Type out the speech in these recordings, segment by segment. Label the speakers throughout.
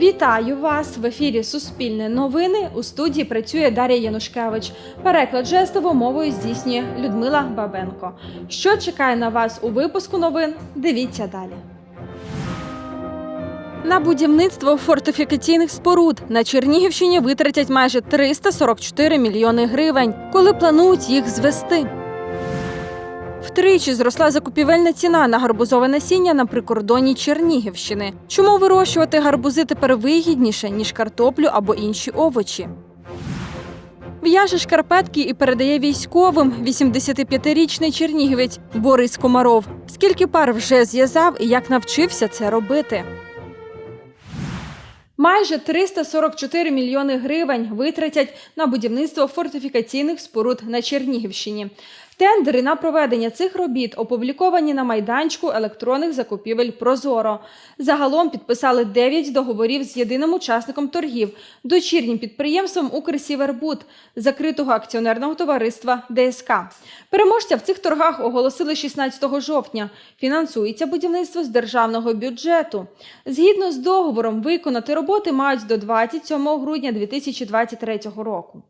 Speaker 1: Вітаю вас в ефірі Суспільне новини. У студії працює Дар'я Янушкевич. Переклад жестовою мовою здійснює Людмила Бабенко. Що чекає на вас у випуску новин? Дивіться далі. На будівництво фортифікаційних споруд на Чернігівщині витратять майже 344 мільйони гривень, коли планують їх звести. Втричі зросла закупівельна ціна на гарбузове насіння на прикордонні Чернігівщини. Чому вирощувати гарбузи тепер вигідніше, ніж картоплю або інші овочі? В'яже шкарпетки і передає військовим 85-річний чернігівець Борис Комаров. Скільки пар вже зв'язав і як навчився це робити? Майже 344 мільйони гривень витратять на будівництво фортифікаційних споруд на Чернігівщині. Тендери на проведення цих робіт опубліковані на майданчику електронних закупівель Прозоро. Загалом підписали 9 договорів з єдиним учасником торгів, дочірнім підприємством Укрсівербуд, закритого акціонерного товариства ДСК. Переможця в цих торгах оголосили 16 жовтня. Фінансується будівництво з державного бюджету. Згідно з договором, виконати роботи мають до 27 грудня 2023 року.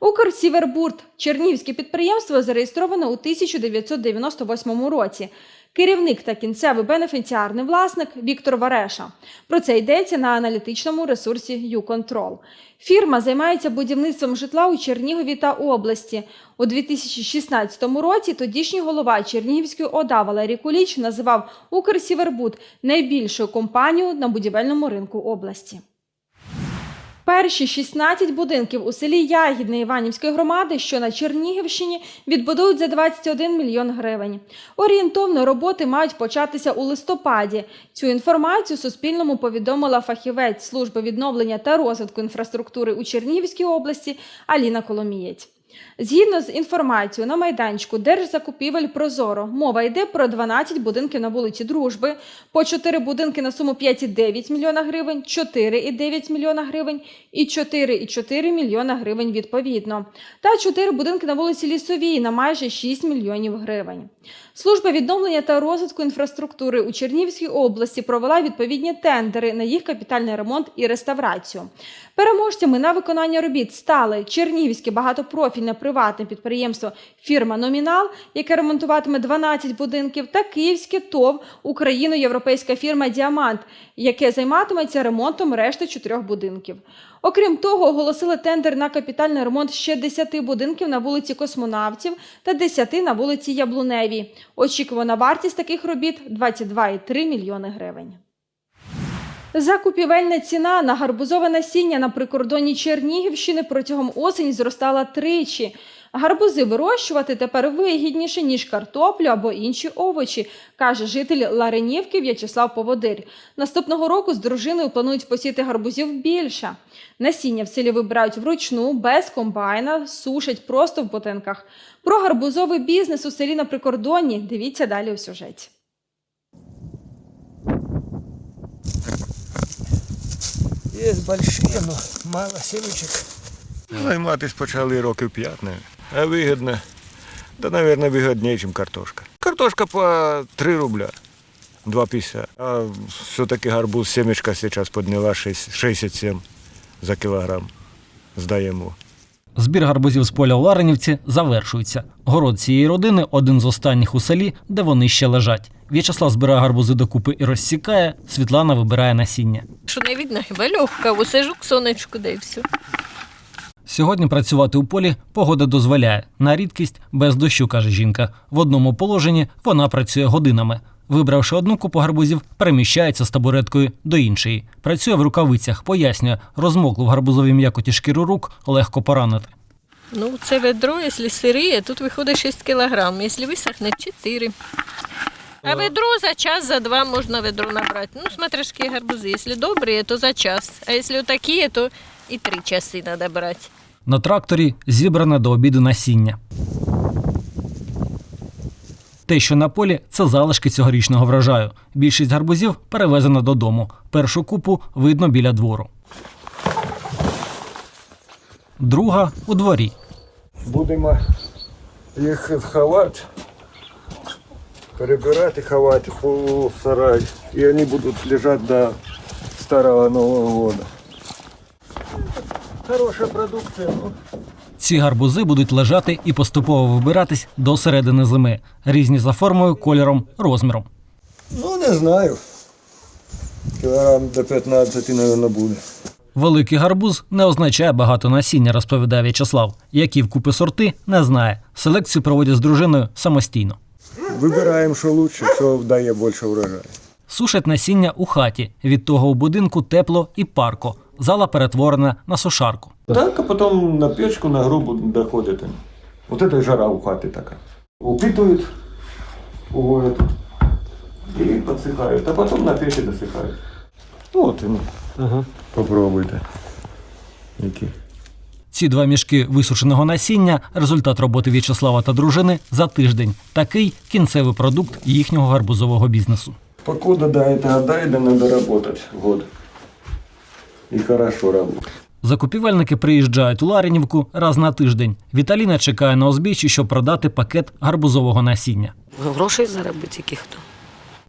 Speaker 1: Укрсівербурт – чернігівське підприємство зареєстроване у 1998 році. Керівник та кінцевий бенефіціарний власник Віктор Вареша. Про це йдеться на аналітичному ресурсі «Юконтрол». Фірма займається будівництвом житла у Чернігові та області. У 2016 році тодішній голова Чернігівської ОДА Валерій Куліч називав Укрсівербуд найбільшою компанією на будівельному ринку області. Перші 16 будинків у селі Ягідне Іванівської громади, що на Чернігівщині, відбудують за 21 мільйон гривень. Орієнтовно роботи мають початися у листопаді. Цю інформацію Суспільному повідомила фахівець служби відновлення та розвитку інфраструктури у Чернігівській області Аліна Коломієць. Згідно з інформацією на майданчику Держзакупівель Прозоро, мова йде про 12 будинків на вулиці Дружби, по 4 будинки на суму 5,9 мільйона гривень, 4,9 мільйона гривень і 4,4 мільйона гривень відповідно, та 4 будинки на вулиці Лісовій на майже 6 мільйонів гривень. Служба відновлення та розвитку інфраструктури у Чернігівській області провела відповідні тендери на їх капітальний ремонт і реставрацію. Переможцями на виконання робіт стали Чернігівське багатопрофільне приватне підприємство фірма Номінал, яке ремонтуватиме 12 будинків, та Київське ТОВ Україно-європейська фірма Діамант, яке займатиметься ремонтом решти чотирьох будинків. Окрім того, оголосили тендер на капітальний ремонт ще 10 будинків на вулиці Космонавтів та 10 на вулиці Яблуневій. Очікувана вартість таких робіт 22,3 мільйони гривень. Закупівельна ціна на гарбузове насіння на прикордонні Чернігівщини протягом осені зростала тричі. Гарбузи вирощувати тепер вигідніше, ніж картоплю або інші овочі, каже житель Ларинівки В'ячеслав Поводир. Наступного року з дружиною планують посіти гарбузів більше. Насіння в селі вибирають вручну, без комбайна, сушать просто в ботинках. Про гарбузовий бізнес у селі на прикордонні дивіться далі у сюжеті.
Speaker 2: Есть большие, но мало семечек.
Speaker 3: Займатися почали років п'ять. А вигідно, та, мабуть, вигідніше, ніж картошка. Картошка по 3 рубля, 2,50. А все-таки гарбуз семечка зараз підняла 67 за кілограм. Здаємо.
Speaker 4: Збір гарбузів з поля у Ларинівці завершується. Город цієї родини один з останніх у селі, де вони ще лежать. В'ячеслав збирає гарбузи докупи і розсікає. Світлана вибирає насіння.
Speaker 5: Що не видно, хіба легка, висижу к сонечку, да і все.
Speaker 4: Сьогодні працювати у полі погода дозволяє. На рідкість без дощу, каже жінка. В одному положенні вона працює годинами. Вибравши одну купу гарбузів, переміщається з табуреткою до іншої. Працює в рукавицях, пояснює, розмоклу в гарбузовій м'якоті шкіру рук легко поранити.
Speaker 5: Ну, це ведро, якщо сириє, тут виходить 6 кілограм, якщо висохне 4. А ведро за час, за два можна ведро набрати. Ну, смотриш, які гарбузи. Якщо добрі, то за час. А якщо такі, то і три часи треба брати.
Speaker 4: На тракторі зібране до обіду насіння. Те, що на полі, це залишки цьогорічного врожаю. Більшість гарбузів перевезено додому. Першу купу видно біля двору. Друга у дворі.
Speaker 3: Будемо їх ховати, перебирати, ховати по сарай. І вони будуть лежати до старого Нового года. Хороша продукція, ну.
Speaker 4: Ці гарбузи будуть лежати і поступово вибиратись до середини зими, різні за формою, кольором, розміром.
Speaker 3: Ну, не знаю. Кілограм до 15, мабуть, буде.
Speaker 4: Великий гарбуз не означає багато насіння, розповідає В'ячеслав. Які вкупи сорти, не знає. Селекцію проводять з дружиною самостійно.
Speaker 3: Вибираємо, що краще, що дає більше врожаю.
Speaker 4: Сушать насіння у хаті. Від того у будинку тепло і парко. Зала перетворена на сушарку.
Speaker 3: Так, а потім на печку, на грубу доходить. Вот это жара у хати така. Упитують, уводять і підсихають, а потім на печі досихають. Ну, от і ну. Попробуйте. Які.
Speaker 4: Ці два мішки висушеного насіння результат роботи В'ячеслава та дружини за тиждень. Такий кінцевий продукт їхнього гарбузового бізнесу.
Speaker 3: Покуда до дойда, надо работать год. И хорошо работать.
Speaker 4: Закупівельники приїжджають у Ларінівку раз на тиждень. Віталіна чекає на узбіччі, щоб продати пакет гарбузового насіння.
Speaker 6: Грошей заробити яких-то.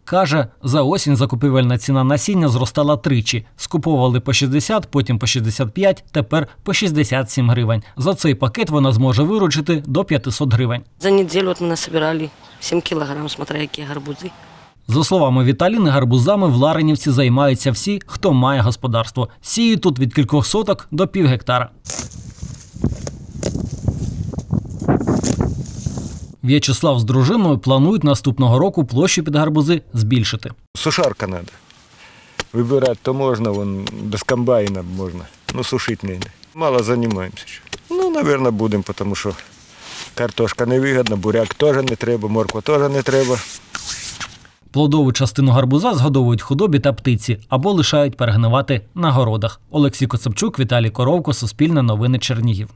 Speaker 4: Каже, за осінь закупівельна ціна насіння зростала тричі. Скуповували по 60, потім по 65, тепер по 67 гривень. За цей пакет вона зможе виручити до 500 гривень.
Speaker 6: За неділю от ми насобирали 7 кілограм, смотря які гарбузи.
Speaker 4: За словами Віталіни, гарбузами в Ларинівці займаються всі, хто має господарство. Сіють тут від кількох соток до пів гектара. В'ячеслав з дружиною планують наступного року площу під гарбузи збільшити.
Speaker 3: Сушарка надо. Вибирати то можна, вон без комбайна можна. Ну, сушити не йде. Мало займаємося. ще. Ну, мабуть, будемо, тому що картошка невигідна, буряк теж не треба, морква теж не треба.
Speaker 4: Плодову частину гарбуза згодовують худобі та птиці або лишають перегнивати на городах. Олексій Коцепчук, Віталій Коровко, Суспільне новини Чернігів.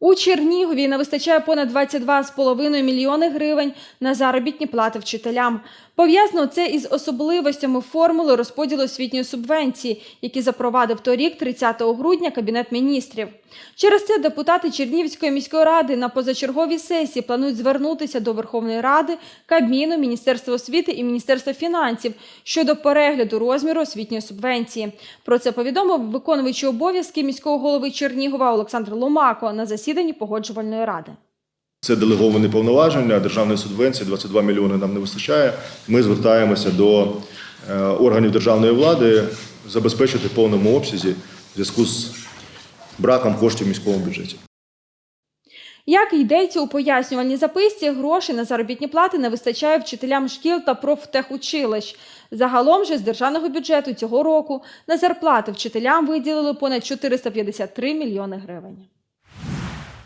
Speaker 1: У Чернігові не вистачає понад 22,5 мільйони гривень на заробітні плати вчителям. Пов'язано це із особливостями формули розподілу освітньої субвенції, які запровадив торік, 30 грудня, Кабінет міністрів. Через це депутати Чернігівської міської ради на позачерговій сесії планують звернутися до Верховної Ради, Кабміну, Міністерства освіти і Міністерства фінансів щодо перегляду розміру освітньої субвенції. Про це повідомив виконуючий обов'язки міського голови Чернігова Олександр Ломако на засіданні погоджувальної ради.
Speaker 7: Це делеговані повноваження державної субвенції, 22 мільйони нам не вистачає. Ми звертаємося до е, органів державної влади забезпечити повному обсязі в зв'язку з браком коштів в міському бюджеті.
Speaker 1: Як йдеться у пояснювальній записці, грошей на заробітні плати не вистачає вчителям шкіл та профтехучилищ. Загалом же з державного бюджету цього року на зарплати вчителям виділили понад 453 мільйони гривень.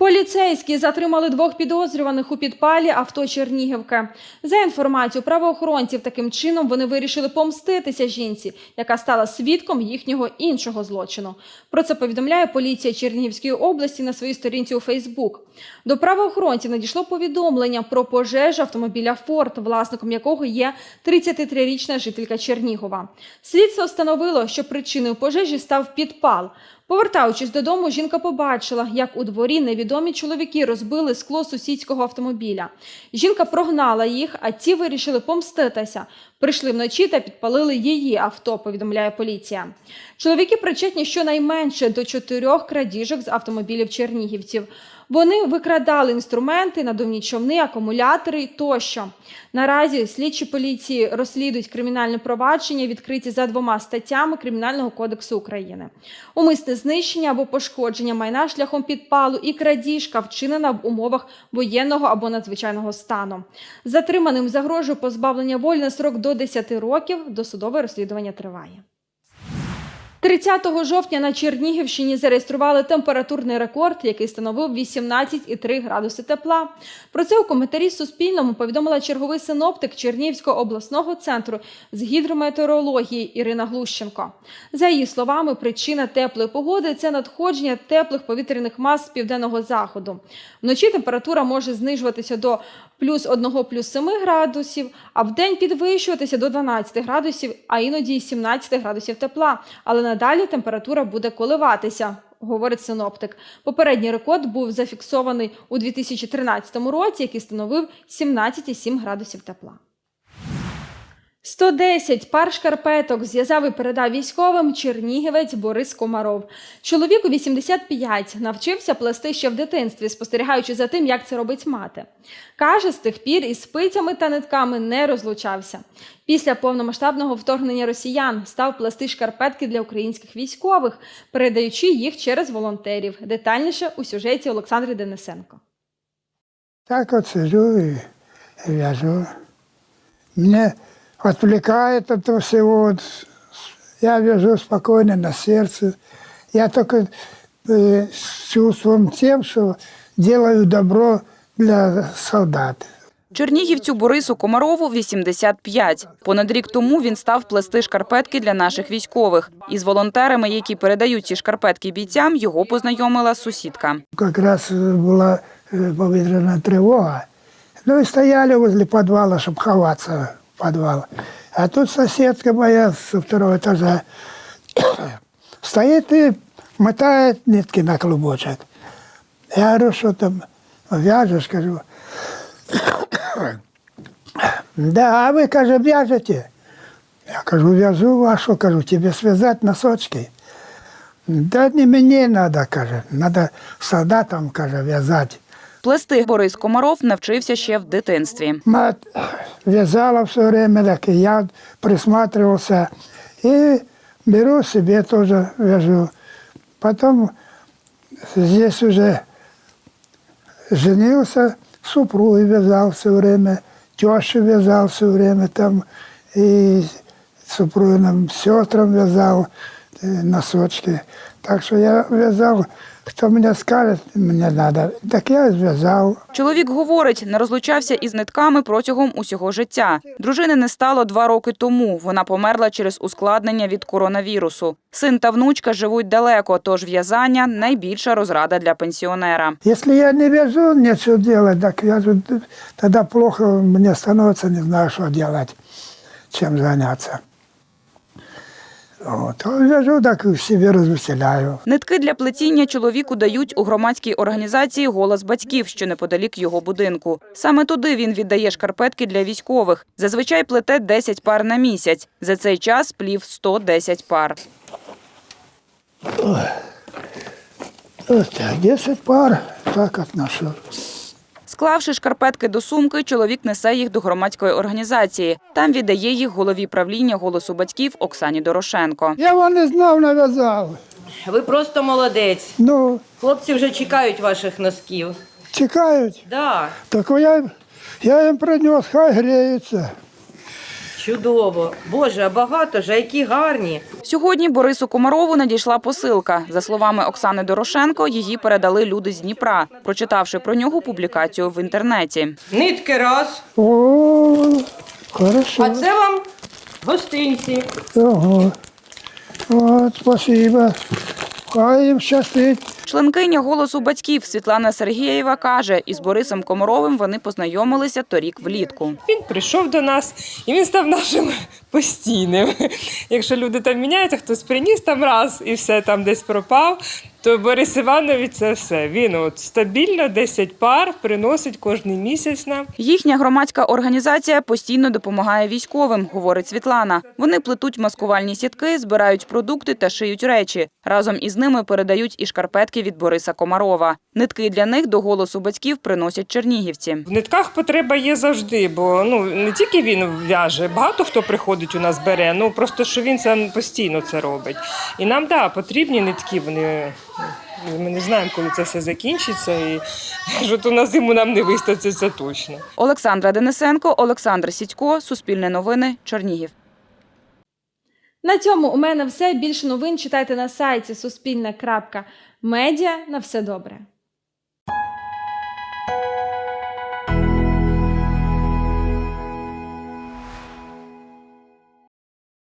Speaker 1: Поліцейські затримали двох підозрюваних у підпалі авто Чернігівки. За інформацією правоохоронців, таким чином вони вирішили помститися жінці, яка стала свідком їхнього іншого злочину. Про це повідомляє поліція Чернігівської області на своїй сторінці у Фейсбук. До правоохоронців надійшло повідомлення про пожежу автомобіля Форд, власником якого є 33-річна жителька Чернігова. Слідство встановило, що причиною пожежі став підпал. Повертаючись додому, жінка побачила, як у дворі невідомі чоловіки розбили скло сусідського автомобіля. Жінка прогнала їх, а ці вирішили помститися. Прийшли вночі та підпалили її авто, повідомляє поліція. Чоловіки причетні щонайменше до чотирьох крадіжок з автомобілів чернігівців. Вони викрадали інструменти, надувні човни, акумулятори тощо. Наразі слідчі поліції розслідують кримінальне провадження, відкриті за двома статтями Кримінального кодексу України. Умисне знищення або пошкодження майна шляхом підпалу і крадіжка вчинена в умовах воєнного або надзвичайного стану. Затриманим загрожує позбавлення волі на срок до 10 років. Досудове розслідування триває. 30 жовтня на Чернігівщині зареєстрували температурний рекорд, який становив 18,3 градуси тепла. Про це у коментарі Суспільному повідомила черговий синоптик Чернігівського обласного центру з гідрометеорології Ірина Глущенко. За її словами, причина теплої погоди це надходження теплих повітряних мас з південного заходу. Вночі температура може знижуватися до плюс 1 плюс 7 градусів, а в день підвищуватися до 12 градусів, а іноді й 17 градусів тепла. Але надалі температура буде коливатися. Говорить синоптик. Попередній рекорд був зафіксований у 2013 році, який становив 17,7 градусів тепла. 110 пар шкарпеток зв'язав і передав військовим чернігівець Борис Комаров. Чоловіку 85 навчився плести ще в дитинстві, спостерігаючи за тим, як це робить мати. Каже, з тих пір із спицями та нитками не розлучався. Після повномасштабного вторгнення росіян став плести шкарпетки для українських військових, передаючи їх через волонтерів. Детальніше у сюжеті Олександри Денисенко.
Speaker 8: Так вот сижу и вяжу. Меня отвлекает от этого всего. Вот Я вяжу спокойно на сердце. Я только э, с чувством тем, что делаю добро для солдат.
Speaker 9: Чернігівцю Борису Комарову 85. Понад рік тому він став плести шкарпетки для наших військових. Із волонтерами, які передають ці шкарпетки бійцям, його познайомила сусідка.
Speaker 8: Как раз э, была э, повітряна тревога. Ну и стояли возле подвала, чтобы ховаться В подвал. А тут соседка моя со второго этажа стоит и мотает нитки на клубочек. Я говорю, что там вяжешь, скажу. Да, а вы, каже, вяжете? Я кажу, вяжу, а что, кажу, тебе связать носочки? Да не мне надо, каже, надо солдатам, каже, вязать.
Speaker 9: Плести Борис Комаров навчився ще в дитинстві.
Speaker 8: Мать вязала все время, так и я присматривался. И беру себе тоже вяжу. Потом здесь уже женился, супругой вязал все время, тещу вязал все время там, и супругиным сестрам вязал э, носочки. Так что я вязал, кто мне скажет, мне надо, так я и вязал.
Speaker 9: Чоловік говорить, не розлучався із нитками протягом усього життя. Дружини не стало два роки тому. Вона померла через ускладнення від коронавірусу. Син та внучка живуть далеко, тож в'язання найбільша розрада для пенсіонера.
Speaker 8: Если я не вяжу, нечего делать, так я же тогда плохо мне становится, не знаю, что делать, чем заняться. Вот. А вяжу, так себе развеселяю.
Speaker 9: Нитки для плетіння чоловіку дають у громадській організації Голос батьків, що неподалік його будинку. Саме туди він віддає шкарпетки для військових. Зазвичай плете 10 пар на місяць. За цей час плів 110 пар.
Speaker 8: Вот так, 10 пар, так отношу.
Speaker 9: Склавши шкарпетки до сумки, чоловік несе їх до громадської організації. Там віддає їх голові правління голосу батьків Оксані Дорошенко.
Speaker 8: Я вам не знав, нав'язав.
Speaker 10: Ви просто молодець.
Speaker 8: Ну,
Speaker 10: Хлопці вже чекають ваших носків.
Speaker 8: чекають.
Speaker 10: Да,
Speaker 8: Так я, я їм принес, хай греються.
Speaker 10: Чудово. Боже, а багато ж, а які гарні.
Speaker 9: Сьогодні Борису Комарову надійшла посилка. За словами Оксани Дорошенко, її передали люди з Дніпра, прочитавши про нього публікацію в інтернеті.
Speaker 10: Нитки раз.
Speaker 8: О, хорошо.
Speaker 10: А це вам гостинці.
Speaker 8: Ого. От, спасибо. Хай їм щастить.
Speaker 9: Членкиня голосу батьків Світлана Сергієва каже, із Борисом Комаровим вони познайомилися торік влітку.
Speaker 11: Він прийшов до нас і він став нашим постійним. Якщо люди там міняються, хтось приніс там раз і все там десь пропав, то Борис Іванович це все. Він от стабільно 10 пар приносить кожен місяць нам.
Speaker 9: Їхня громадська організація постійно допомагає військовим, говорить Світлана. Вони плетуть маскувальні сітки, збирають продукти та шиють речі. Разом із ними передають і шкарпетки від Бориса Комарова. Нитки для них до голосу батьків приносять чернігівці.
Speaker 11: В нитках потреба є завжди, бо ну не тільки він в'яже, багато хто приходить у нас бере. Ну просто що він це постійно це робить. І нам да, потрібні нитки. Вони ми не знаємо, коли це все закінчиться, і що то на зиму нам не вистачить, це точно.
Speaker 9: Олександра Денисенко, Олександр Сідько, Суспільне новини, Чернігів.
Speaker 1: На цьому у мене все. Більше новин читайте на сайті суспільне.медіа. На все добре.